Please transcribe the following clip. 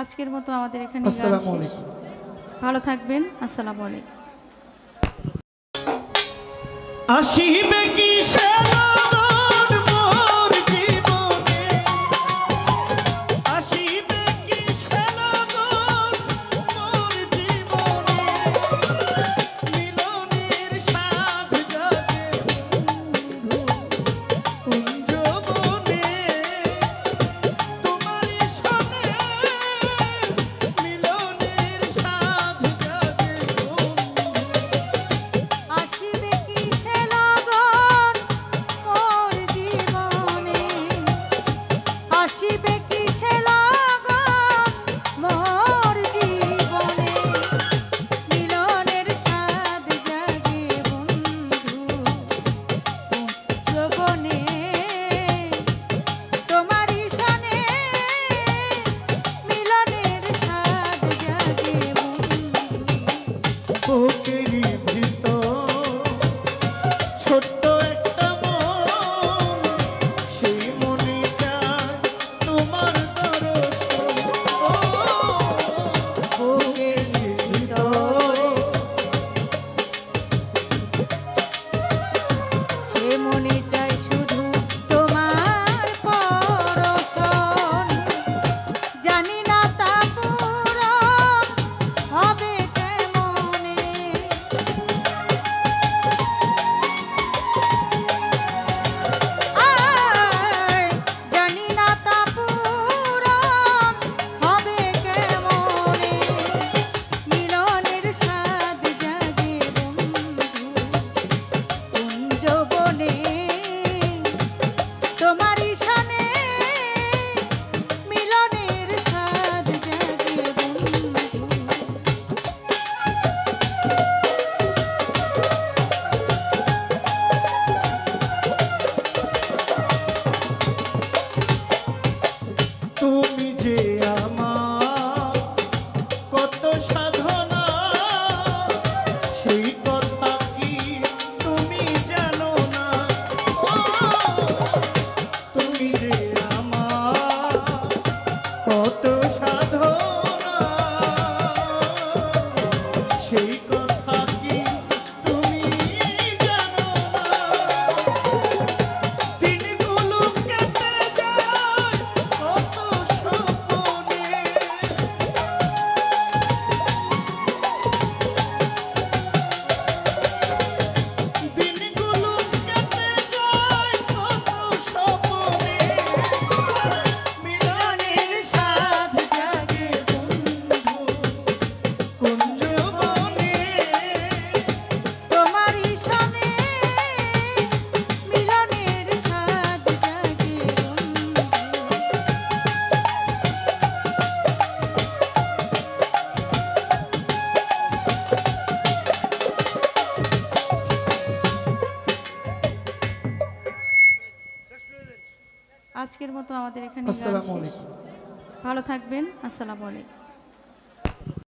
আজকের মতো আমাদের এখানে ভালো থাকবেন আসসালাম আলাইকুম। আসিবে কি de আজকের মতো আমাদের এখানে ভালো থাকবেন। আসসালামু আলাইকুম।